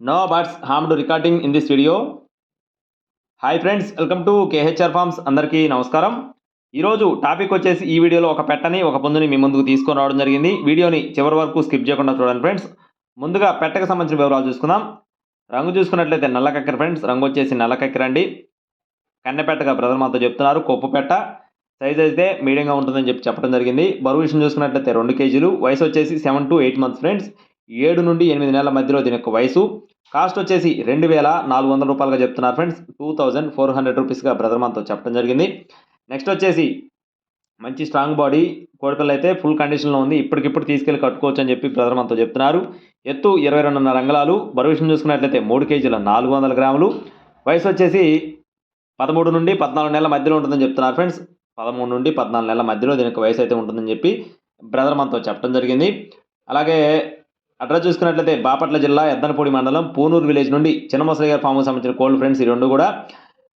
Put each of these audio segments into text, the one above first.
No birds harmed recording in this video hi friends welcome to KHR farms అందరికీ నమస్కారం ఈరోజు topic వచ్చేసి ఈ వీడియోలో ఒక పెట్టని ఒక పందుని మీ ముందుకు తీసుకొని రావడం జరిగింది. వీడియోని చివరి వరకు స్కిప్ చేయకుండా చూడండి ఫ్రెండ్స్ ముందుగా పెట్టకు సంబంధించిన వివరాలు చూసుకుందాం. రంగు చూసుకున్నట్లయితే నల్ల కక్కెర ఫ్రెండ్స్ రంగు వచ్చేసి నల్ల కక్కెర అండి. కన్నెపెట్టగా బ్రదర్ మాతో చెప్తున్నారు. కొప్పు పెట్ట. సైజ్ అయితే మీడియంగా ఉంటుందని చెప్పి చెప్పడం జరిగింది. బరువు విషయం చూసుకున్నట్లయితే రెండు కేజీలు. వయసు వచ్చేసి seven to eight months friends ఏడు నుండి ఎనిమిది నెలల మధ్యలో దీని యొక్క వయసు. కాస్ట్ వచ్చేసి రెండు వేల నాలుగు వందల రూపాయలుగా చెప్తున్నారు friends. Two thousand four hundred రూపీస్గా brother మనతో చెప్పడం జరిగింది. నెక్స్ట్ వచ్చేసి మంచి స్ట్రాంగ్ బాడీ కోడిపిల్ల అయితే ఫుల్ కండిషన్లో ఉంది. ఇప్పటికిప్పుడు తీసుకెళ్ళి కట్టుకోవచ్చు అని చెప్పి బ్రదర్ మనతో చెప్తున్నారు. ఎత్తు ఇరవై రెండున్నర అంగళాలు. బరువు విషయం చూసుకున్నట్లయితే మూడు కేజీల నాలుగు వందల గ్రాములు. వయసు వచ్చేసి పదమూడు నుండి పద్నాలుగు నెలల మధ్యలో ఉంటుందని చెప్తున్నారు ఫ్రెండ్స్. పదమూడు నుండి పద్నాలుగు నెలల మధ్యలో దీనికి వయసు అయితే ఉంటుందని చెప్పి బ్రదర్ మనతో చెప్పడం జరిగింది. అలాగే అడ్రస్ చూసుకున్నట్లయితే బాపట్ల జిల్లా ఎద్దనపూడి మండలం పూనూరు విలేజ్ నుండి చిన్నమసలి గారి ఫామ్ సంబంధించిన కోల్డ్ ఫ్రెండ్స్ ఈ రెండు కూడా.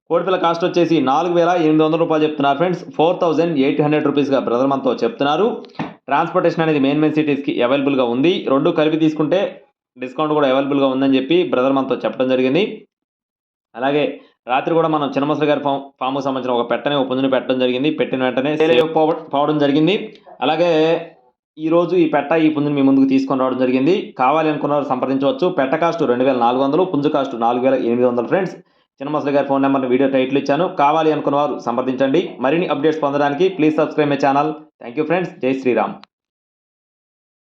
కోడిపిల్ల కాస్ట్ వచ్చేసి నాలుగు వేల ఎనిమిది వందల రూపాయలు చెప్తున్నారు friends. Four thousand eight hundred రూపీస్గా brother మనతో చెప్తున్నారు. ట్రాన్స్పోర్టేషన్ అనేది మెయిన్ మెయిన్ సిటీస్కి అవైలబుల్గా ఉంది. రెండు కలిపి తీసుకుంటే డిస్కౌంట్ కూడా అవైలబుల్గా ఉందని చెప్పి బ్రదర్ మనతో చెప్పడం జరిగింది. అలాగే రాత్రి కూడా మనం చిన్నమసలి గారి ఫామ్ ఫామ్కు సంబంధించిన ఒక పెట్టని ఒక పుంజుని పెట్టడం జరిగింది. పెట్టిన వెంటనే సేల్ అయిపోవ- పోవడం జరిగింది. అలాగే ఈ రోజు ఈ పెట్ట ఈ పుంజుని మీ ముందుకు తీసుకొని రావడం జరిగింది. కావాలి అనుకున్నారు సంప్రదించవచ్చు. పెట్ట కాస్ట్ రెండు వేల నాలుగు వందలు పుంజు కాస్ట్ నాలుగు వేల ఎనిమిది వందలు. ఫ్రెండ్స్ చిన్నమసలి గారి ఫోన్ నెంబర్ని వీడియో టైటిల్ ఇచ్చాను. కావాలి అనుకున్నవారు సంప్రదించండి. మరిన్ని అప్డేట్స్ పొందడానికి please subscribe my channel. Thank you friends. జై శ్రీరామ్.